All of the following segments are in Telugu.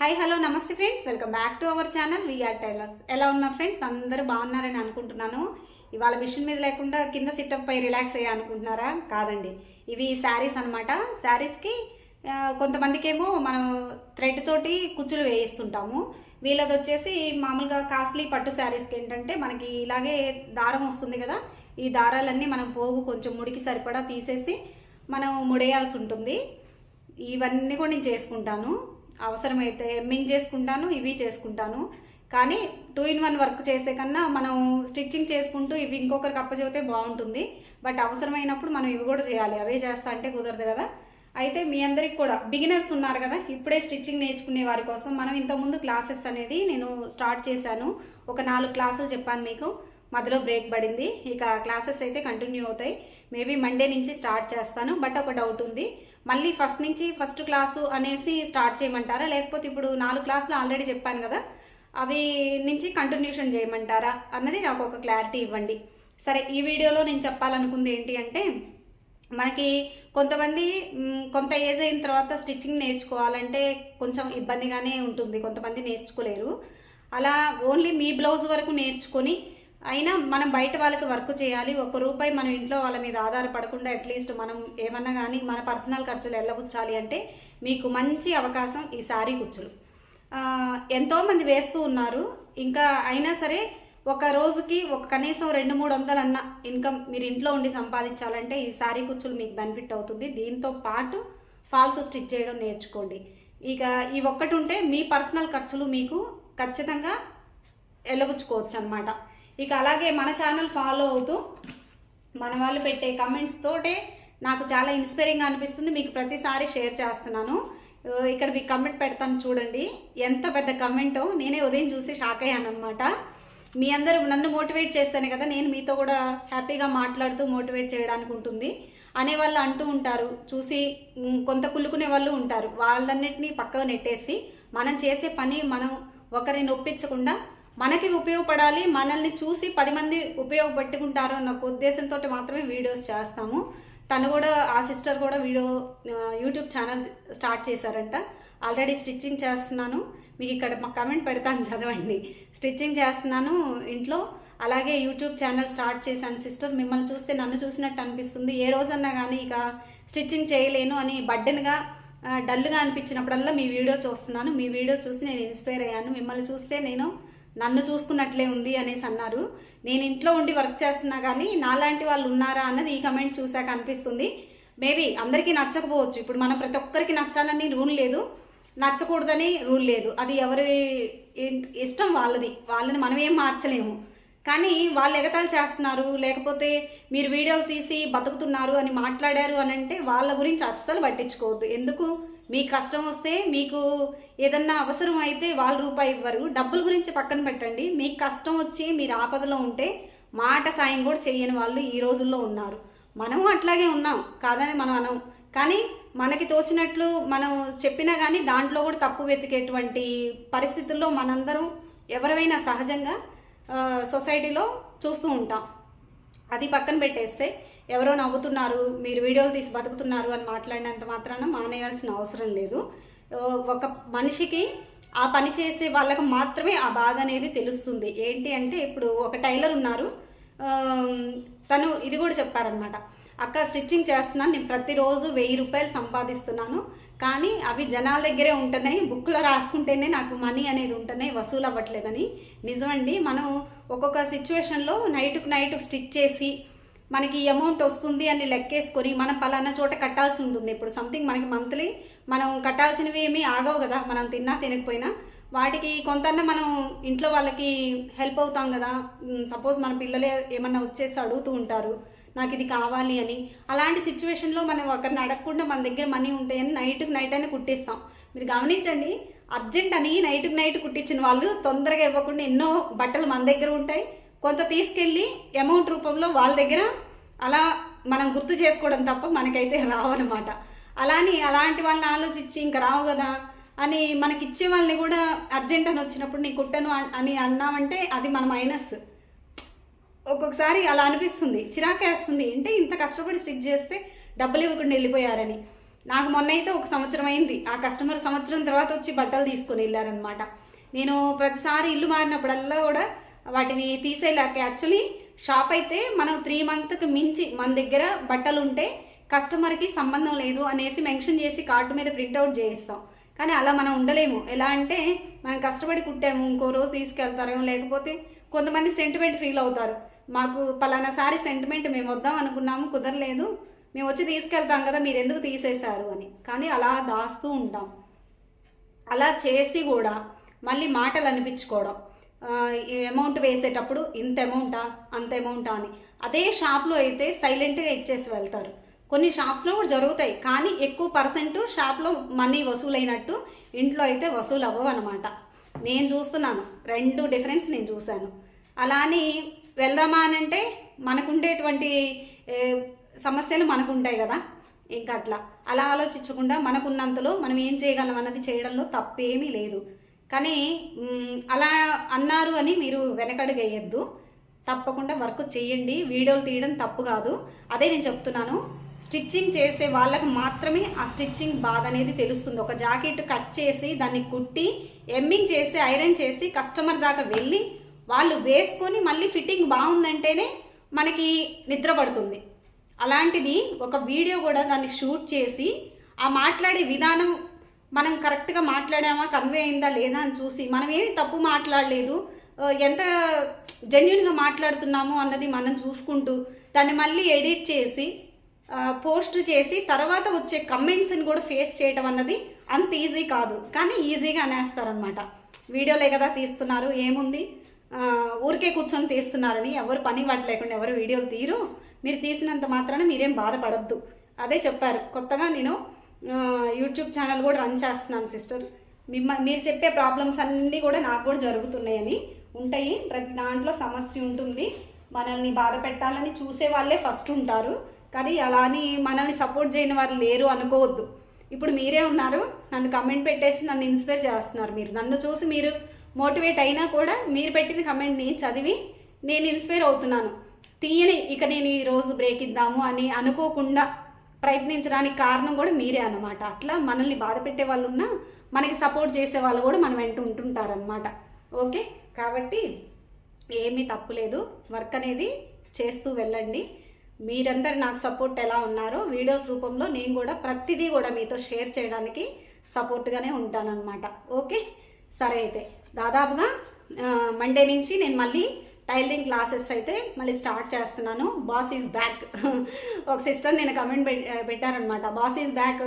హాయ్ హలో నమస్తే friends welcome back to our channel VR tailors ఎలా ఉన్నారు ఫ్రెండ్స్ అందరూ బాగున్నారని అనుకుంటున్నాను. ఇవాళ మిషన్ మీద లేకుండా కింద సిట్టప్ పై రిలాక్స్ అయ్యా అనుకుంటున్నారా? కాదండి. ఇవి శారీస్ అనమాట శారీస్కి కొంతమందికేమో మనం థ్రెడ్ తోటి కుచ్చులు వేయిస్తుంటాము. వీళ్ళది వచ్చేసి మామూలుగా కాస్ట్లీ పట్టు శారీస్కి ఏంటంటే మనకి ఇలాగే దారం వస్తుంది కదా. ఈ దారాలన్నీ మనం పోగు కొంచెం ముడికి సరిపడా తీసేసి మనం ముడేయాల్సి ఉంటుంది. ఇవన్నీ కూడా నేను చేసుకుంటాను. అవసరమైతే ఎమ్మింగ్ చేసుకుంటాను ఇవి చేసుకుంటాను. కానీ టూ ఇన్ వన్ వర్క్ చేసే కన్నా మనం స్టిచ్చింగ్ చేసుకుంటూ ఇవి ఇంకొకరికి అప్పచెబితే బాగుంటుంది. బట్ అవసరమైనప్పుడు మనం ఇవి కూడా చేయాలి. అవే చేస్తా అంటే కుదరదు కదా. అయితే మీ అందరికి కూడా బిగినర్స్ ఉన్నారు కదా ఇప్పుడే స్టిచ్చింగ్ నేర్చుకునే వారి కోసం మనం ఇంతకుముందు క్లాసెస్ అనేది నేను స్టార్ట్ చేశాను. ఒక నాలుగు క్లాసులు చెప్పాను మీకు. మధ్యలో బ్రేక్ పడింది. ఇక క్లాసెస్ అయితే కంటిన్యూ అవుతాయి. మేబీ మండే నుంచి స్టార్ట్ చేస్తాను బట్ ఒక డౌట్ ఉంది. మళ్ళీ ఫస్ట్ నుంచి ఫస్ట్ క్లాసు అనేసి స్టార్ట్ చేయమంటారా? లేకపోతే ఇప్పుడు నాలుగు క్లాసులు ఆల్రెడీ చెప్పాను కదా అవి నుంచి కంటిన్యూషన్ చేయమంటారా? అన్నది నాకు ఒక క్లారిటీ ఇవ్వండి. సరే ఈ వీడియోలో నేను చెప్పాలనుకుంది ఏంటి అంటే మనకి కొంతమంది కొంత ఏజ్ అయిన తర్వాత స్టిచ్చింగ్ నేర్చుకోవాలంటే కొంచెం ఇబ్బందిగానే ఉంటుంది. కొంతమంది నేర్చుకోలేరు. అలా ఓన్లీ మీ బ్లౌజ్ వరకు నేర్చుకొని అయినా మనం బయట వాళ్ళకి వర్క్ చేయాలి. ఒక రూపాయి మన ఇంట్లో వాళ్ళ మీద ఆధారపడకుండా అట్లీస్ట్ మనం ఏమన్నా కానీ మన పర్సనల్ ఖర్చులు వెళ్ళబుచ్చాలి అంటే మీకు మంచి అవకాశం ఈ శారీ కుచ్చులు. ఎంతోమంది వేస్తూ ఉన్నారు. ఇంకా అయినా సరే ఒక రోజుకి ఒక కనీసం రెండు మూడు వందలన్న ఇన్కమ్ మీరు ఇంట్లో ఉండి సంపాదించాలంటే ఈ శారీ కుచ్చులు మీకు బెనిఫిట్ అవుతుంది. దీంతో పాటు ఫాల్స్ స్టిచ్ చేయడం నేర్చుకోండి. ఇక ఈ ఒక్కటి ఉంటే మీ పర్సనల్ ఖర్చులు మీకు ఖచ్చితంగా వెళ్ళబుచ్చుకోవచ్చు అనమాట ఇక అలాగే మన ఛానల్ ఫాలో అవుతూ మన వాళ్ళు పెట్టే కమెంట్స్ తోటే నాకు చాలా ఇన్స్పైరింగ్ అనిపిస్తుంది. మీకు ప్రతిసారి షేర్ చేస్తున్నాను. ఇక్కడ మీకు కమెంట్ పెడతాను చూడండి. ఎంత పెద్ద కమెంటో నేనే ఉదయం చూసి షాక్ అయ్యాను అనమాట మీ అందరూ నన్ను మోటివేట్ చేస్తానే కదా నేను మీతో కూడా హ్యాపీగా మాట్లాడుతూ మోటివేట్ చేయడానికి ఉంటుంది. అనే వాళ్ళు అంటూ ఉంటారు. చూసి కొంత కుళ్ళుకునే వాళ్ళు ఉంటారు. వాళ్ళన్నిటినీ పక్కగా నెట్టేసి మనం చేసే పని మనం ఒకరిని నొప్పించకుండా మనకి ఉపయోగపడాలి మనల్ని చూసి పది మంది ఉపయోగపెట్టుకుంటారు అన్న ఉద్దేశంతో మాత్రమే వీడియోస్ చేస్తాము. తను కూడా ఆ సిస్టర్ కూడా వీడియో యూట్యూబ్ ఛానల్ స్టార్ట్ చేశారంట. ఆల్రెడీ స్టిచ్చింగ్ చేస్తున్నాను. మీకు ఇక్కడ కమెంట్ పెడతాను చదవండి. స్టిచ్చింగ్ చేస్తున్నాను ఇంట్లో. అలాగే యూట్యూబ్ ఛానల్ స్టార్ట్ చేశాను సిస్టర్. మిమ్మల్ని చూస్తే నన్ను చూసినట్టు అనిపిస్తుంది. ఏ రోజన్నా కానీ ఇక స్టిచ్చింగ్ చేయలేను అని బడ్డెన్గా డల్గా అనిపించినప్పుడల్లా మీ వీడియో చూస్తున్నాను. మీ వీడియో చూసి నేను ఇన్స్పైర్ అయ్యాను. మిమ్మల్ని చూస్తే నేను నన్ను చూసుకున్నట్లే ఉంది అనేసి అన్నారు. నేను ఇంట్లో ఉండి వర్క్ చేస్తున్నా కానీ నాలాంటి వాళ్ళు ఉన్నారా అన్నది ఈ కమెంట్స్ చూశాక అనిపిస్తుంది. మేబీ అందరికీ నచ్చకపోవచ్చు. ఇప్పుడు మనం ప్రతి ఒక్కరికి నచ్చాలని రూల్ లేదు. నచ్చకూడదని రూల్ లేదు. అది ఎవరి ఇష్టం వాళ్ళది. వాళ్ళని మనం ఏం మార్చలేము. కానీ వాళ్ళు ఎగతాలు చేస్తున్నారు. లేకపోతే మీరు వీడియోలు తీసి బతుకుతున్నారు అని మాట్లాడారు అని అంటే వాళ్ళ గురించి అస్సలు పట్టించుకోవద్దు. ఎందుకు? మీ కష్టం వస్తే మీకు ఏదన్నా అవసరం అయితే వాళ్ళ రూపాయి ఇవ్వరు. డబ్బుల గురించి పక్కన పెట్టండి. మీకు కష్టం వచ్చి మీరు ఆపదలో ఉంటే మాట సాయం కూడా చేయని వాళ్ళు ఈ రోజుల్లో ఉన్నారు. మనము అట్లాగే ఉన్నాం. కాదని మనం అనం కానీ మనకి తోచినట్లు మనం చెప్పినా కానీ దాంట్లో కూడా తప్పు వెతికేటువంటి పరిస్థితుల్లో మనందరం ఎవరైనా సహజంగా సొసైటీలో చూస్తూ ఉంటాం. అది పక్కన పెట్టేస్తే ఎవరో నవ్వుతున్నారు మీరు వీడియోలు తీసి బతుకుతున్నారు అని మాట్లాడినంత మాత్రాన మానేయాల్సిన అవసరం లేదు. ఒక మనిషికి ఆ పని చేసే వాళ్ళకి మాత్రమే ఆ బాధ అనేది తెలుస్తుంది. ఏంటి అంటే ఇప్పుడు ఒక టైలర్ ఉన్నారు. తను ఇది కూడా చెప్పారనమాట అక్క స్టిచ్చింగ్ చేస్తున్నాను. నేను ప్రతిరోజు వెయ్యి రూపాయలు సంపాదిస్తున్నాను. కానీ అవి జనాల దగ్గరే ఉంటున్నాయి. బుక్లో రాసుకుంటేనే నాకు మనీ అనేది ఉంటున్నాయి. వసూలు అవ్వట్లేదని. నిజమండి మనం ఒక్కొక్క సిచ్యువేషన్లో నైట్కు నైట్ స్టిచ్ చేసి మనకి ఈ అమౌంట్ వస్తుంది అని లెక్కేసుకొని మనం పలానా చోట కట్టాల్సి ఉంటుంది. ఇప్పుడు సంథింగ్ మనకి మంత్లీ మనం కట్టాల్సినవి ఏమీ ఆగవు కదా. మనం తిన్నా తినకపోయినా వాటికి కొంతన్నా మనం ఇంట్లో వాళ్ళకి హెల్ప్ అవుతాం కదా. సపోజ్ మన పిల్లలే ఏమన్నా వచ్చేసి అడుగుతూ ఉంటారు నాకు ఇది కావాలి అని. అలాంటి సిచ్యువేషన్లో మనం ఒకరిని అడగకుండా మన దగ్గర మనీ ఉంటాయని నైట్కి నైట్ అయినా కుట్టిస్తాం. మీరు గమనించండి అర్జెంట్ అని నైట్కి నైట్ కుట్టించిన వాళ్ళు తొందరగా ఇవ్వకుండా ఎన్నో బట్టలు మన దగ్గర ఉంటాయి. కొంత తీసుకెళ్ళి అమౌంట్ రూపంలో వాళ్ళ దగ్గర అలా మనం గుర్తు చేసుకోవడం తప్ప మనకైతే రావన్నమాట. అలాని అలాంటి వాళ్ళని ఆలోచించి ఇంకా రావు కదా అని మనకి ఇచ్చే వాళ్ళని కూడా అర్జెంట్ అని వచ్చినప్పుడు నీ కుట్టను అని అన్నామంటే అది మన మైనస్ ఒక్కొక్కసారి అలా అనిపిస్తుంది. చిరాకేస్తుంది అంటే ఇంత కష్టపడి స్టిక్ చేస్తే డబ్బులు ఇవ్వకుండా వెళ్ళిపోయారని. నాకు మొన్న అయితే ఒక సంవత్సరం అయింది. ఆ కస్టమర్ సంవత్సరం తర్వాత వచ్చి బట్టలు తీసుకొని వెళ్ళారనమాట నేను ప్రతిసారి ఇల్లు మారినప్పుడల్లా కూడా వాటిని తీసేలాక యాక్చువల్లీ షాప్ అయితే మనం త్రీ మంత్కి మించి మన దగ్గర బట్టలు ఉంటే కస్టమర్కి సంబంధం లేదు అనేసి మెన్షన్ చేసి కార్డు మీద ప్రింట్అవుట్ చేయిస్తాం. కానీ అలా మనం ఉండలేము. ఎలా అంటే మనం కష్టపడి కుట్టాము ఇంకో రోజు తీసుకెళ్తారేమో లేకపోతే కొంతమంది సెంటిమెంట్ ఫీల్ అవుతారు. మాకు పలానా సారి సెంటిమెంట్ మేము వద్దాం అనుకున్నాము కుదరలేదు. మేము వచ్చి తీసుకెళ్తాం కదా మీరు ఎందుకు తీసేశారు అని. కానీ అలా దాస్తూ ఉంటాం. అలా చేసి కూడా మళ్ళీ మాటలు అనిపించుకోవడం. అమౌంట్ వేసేటప్పుడు ఇంత అమౌంటా అంత అమౌంటా అని. అదే షాప్లో అయితే సైలెంట్గా ఇచ్చేసి వెళ్తారు. కొన్ని షాప్స్లో కూడా జరుగుతాయి. కానీ ఎక్కువ పర్సెంట్ షాప్లో మనీ వసూలైనట్టు ఇంట్లో అయితే వసూలు అవ్వవు అనమాట నేను చూస్తున్నాను. రెండు డిఫరెన్స్ నేను చూశాను. అలా అని వెళ్దామా అని అంటే మనకుండేటువంటి సమస్యలు మనకు ఉంటాయి కదా. ఇంకా అట్లా. అలా ఆలోచించకుండా మనకున్నంతలో మనం ఏం చేయగలం అన్నది చేయడంలో తప్పేమీ లేదు. కానీ అలా అన్నారు అని మీరు వెనకడుగు వేయద్దు తప్పకుండా వర్క్ చేయండి. వీడియోలు తీయడం తప్పు కాదు. అదే నేను చెప్తున్నాను. స్టిచ్చింగ్ చేసే వాళ్ళకు మాత్రమే ఆ స్టిచ్చింగ్ బాధ అనేది తెలుస్తుంది. ఒక జాకెట్ కట్ చేసి దాన్ని కుట్టి ఎమ్మింగ్ చేసి ఐరన్ చేసి కస్టమర్ దాకా వెళ్ళి వాళ్ళు వేసుకొని మళ్ళీ ఫిట్టింగ్ బాగుందంటేనే మనకి నిద్ర పడుతుంది. అలాంటిది ఒక వీడియో కూడా దాన్ని షూట్ చేసి ఆ మాట్లాడే విధానం మనం కరెక్ట్గా మాట్లాడామా? కన్వే అయిందా? లేదా? అని చూసి మనం ఏమి తప్పు మాట్లాడలేదు. ఎంత జెన్యున్గా మాట్లాడుతున్నాము అన్నది మనం చూసుకుంటూ దాన్ని మళ్ళీ ఎడిట్ చేసి పోస్ట్ చేసి తర్వాత వచ్చే కమెంట్స్ని కూడా ఫేస్ చేయడం అన్నది అంత ఈజీ కాదు. కానీ ఈజీగా అనేస్తారనమాట వీడియోలే కదా తీస్తున్నారు. ఏముంది? ఊరికే కూర్చొని తీస్తున్నారని ఎవరు పని వాటి లేకుండా ఎవరు వీడియోలు తీరు. మీరు తీసినంత మాత్రాన మీరేం బాధపడద్దు. అదే చెప్పారు. కొత్తగా నేను యూట్యూబ్ ఛానల్ కూడా రన్ చేస్తున్నాను సిస్టర్ మిమ్మ మీరు చెప్పే ప్రాబ్లమ్స్ అన్నీ కూడా నాకు కూడా జరుగుతున్నాయని ఉంటాయి. ప్రతి దాంట్లో సమస్య ఉంటుంది. మనల్ని బాధ పెట్టాలని చూసే వాళ్ళే ఫస్ట్ ఉంటారు. కానీ అలా అని మనల్ని సపోర్ట్ చేయని వారు లేరు అనుకోవద్దు. ఇప్పుడు మీరే ఉన్నారు. నన్ను కమెంట్ పెట్టేసి నన్ను ఇన్స్పైర్ చేస్తున్నారు మీరు. నన్ను చూసి మీరు మోటివేట్ అయినా కూడా మీరు పెట్టిన కమెంట్ని చదివి నేను ఇన్స్పైర్ అవుతున్నాను. తీయని ఇక నేను ఈరోజు రోజు బ్రేక్ ఇద్దాము అని అనుకోకుండా ప్రయత్నించడానికి కారణం కూడా మీరే అనమాట అట్లా మనల్ని బాధ పెట్టే వాళ్ళు ఉన్నా మనకి సపోర్ట్ చేసే వాళ్ళు కూడా మనం వెంట ఉంటుంటారనమాట ఓకే కాబట్టి ఏమీ తప్పులేదు వర్క్ అనేది చేస్తూ వెళ్ళండి. మీరందరు నాకు సపోర్ట్ ఎలా ఉన్నారో వీడియోస్ రూపంలో నేను కూడా ప్రతిదీ కూడా మీతో షేర్ చేయడానికి సపోర్ట్గానే ఉంటానన్నమాట. ఓకే సరే అయితే. దాదాపుగా మండే నుంచి నేను మళ్ళీ టైలరింగ్ క్లాసెస్ అయితే మళ్ళీ స్టార్ట్ చేస్తున్నాను. Boss is back. ఒక సిస్టర్ నేను కమెంట్ పెట్టారనమాట బాస్ ఈజ్ బ్యాక్.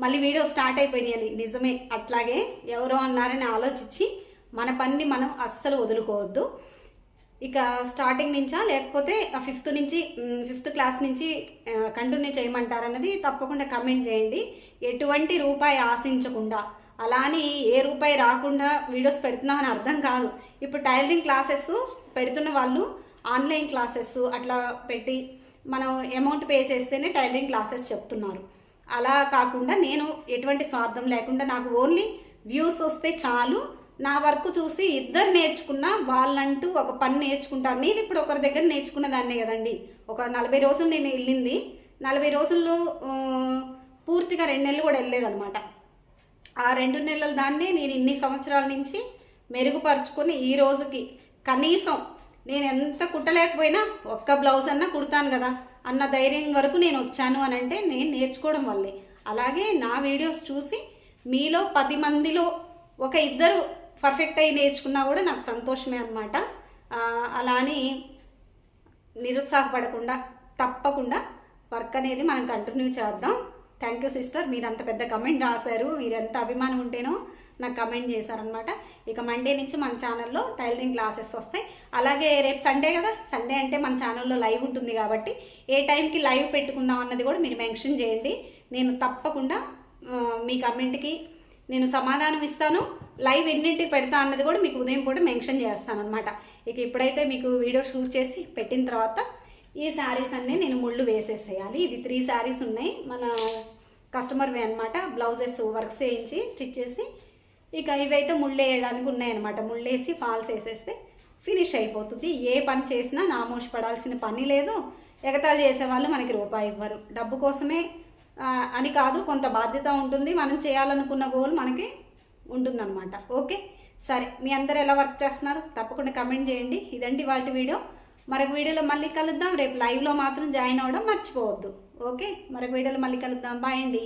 మళ్ళీ వీడియో స్టార్ట్ అయిపోయినాయి అని. నిజమే. అట్లాగే ఎవరో అన్నారని ఆలోచించి మన పనిని మనం అస్సలు వదులుకోవద్దు. ఇక స్టార్టింగ్ నుంచా లేకపోతే ఫిఫ్త్ నుంచి ఫిఫ్త్ క్లాస్ నుంచి కంటిన్యూ చేయమంటారన్నది తప్పకుండా కమెంట్ చేయండి. ఎటువంటి రూపాయి ఆశించకుండా అలా అని ఏ రూపాయి రాకుండా వీడియోస్ పెడుతున్నామని అర్థం కాదు. ఇప్పుడు టైలరింగ్ క్లాసెస్ పెడుతున్న వాళ్ళు ఆన్లైన్ క్లాసెస్ అట్లా పెట్టి మనం అమౌంట్ పే చేస్తేనే టైలరింగ్ క్లాసెస్ చెప్తున్నారు. అలా కాకుండా నేను ఎటువంటి స్వార్థం లేకుండా నాకు ఓన్లీ వ్యూస్ వస్తే చాలు. నా వర్క్ చూసి ఇద్దరు నేర్చుకున్నా వాళ్ళంటూ ఒక పని నేర్చుకుంటారు. నేను ఇప్పుడు ఒకరి దగ్గర నేర్చుకున్న దాన్నే కదండి. ఒక నలభై రోజులు నేను వెళ్ళింది. నలభై రోజుల్లో పూర్తిగా రెండు నెలలు కూడా వెళ్ళలేదన్నమాట. ఆ రెండు నెలల దాన్నే నేను ఇన్ని సంవత్సరాల నుంచి మెరుగుపరుచుకొని ఈ రోజుకి కనీసం నేను ఎంత కుట్టలేకపోయినా ఒక్క బ్లౌజ్ అన్నా కుడతాను కదా అన్న ధైర్యం వరకు నేను వచ్చాను అని అంటే నేను నేర్చుకోవడం వల్లే. అలాగే నా వీడియోస్ చూసి మీలో పది మందిలో ఒక ఇద్దరు పర్ఫెక్ట్ అయి నేర్చుకున్నా కూడా నాకు సంతోషమే అనమాట అలా అని నిరుత్సాహపడకుండా తప్పకుండా వర్క్ అనేది మనం కంటిన్యూ చేద్దాం. థ్యాంక్ యూ సిస్టర్ మీరు అంత పెద్ద కమెంట్ రాశారు. మీరు ఎంత అభిమానం ఉంటేనో నాకు కమెంట్ చేశారనమాట ఇక మండే నుంచి మన ఛానల్లో టైలరింగ్ క్లాసెస్ వస్తాయి. అలాగే రేపు సండే కదా? సండే అంటే మన ఛానల్లో లైవ్ ఉంటుంది కాబట్టి ఏ టైంకి లైవ్ పెట్టుకుందాం అన్నది కూడా మీరు మెన్షన్ చేయండి. నేను తప్పకుండా మీ కమెంట్కి నేను సమాధానం ఇస్తాను. లైవ్ ఎన్నింటికి పెడతా అన్నది కూడా మీకు ఉదయం పూట మెన్షన్ చేస్తాను అనమాట ఇక ఇప్పుడైతే మీకు వీడియో షూట్ చేసి పెట్టిన తర్వాత ఈ శారీస్ అన్నీ నేను ముళ్ళు వేసేసేయాలి. ఇవి త్రీ శారీస్ ఉన్నాయి. మన కస్టమర్వి అనమాట బ్లౌజెస్ వర్క్స్ వేయించి స్టిచ్ చేసి ఇక ఇవైతే ముళ్ళు వేయడానికి ఉన్నాయన్నమాట. ముళ్ళు వేసి ఫాల్స్ వేసేస్తే ఫినిష్ అయిపోతుంది. ఏ పని చేసినా నామోషి పడాల్సిన పని లేదు. ఎగతాలు చేసేవాళ్ళు మనకి రూపాయి ఇవ్వరు. డబ్బు కోసమే అని కాదు కొంత బాధ్యత ఉంటుంది. మనం చేయాలనుకున్న గోల్ మనకి ఉంటుందన్నమాట. ఓకే? సరే మీ అందరు ఎలా వర్క్ చేస్తున్నారు? తప్పకుండా కమెంట్ చేయండి. ఇదండి వాటి వీడియో మరొక వీడియోలో మళ్ళీ కలుద్దాం. రేపు లైవ్లో మాత్రం జాయిన్ అవ్వడం మర్చిపోవద్దు. ఓకే మరొక వీడియోలో మళ్ళీ కలుద్దాం. బాయ్ అండి.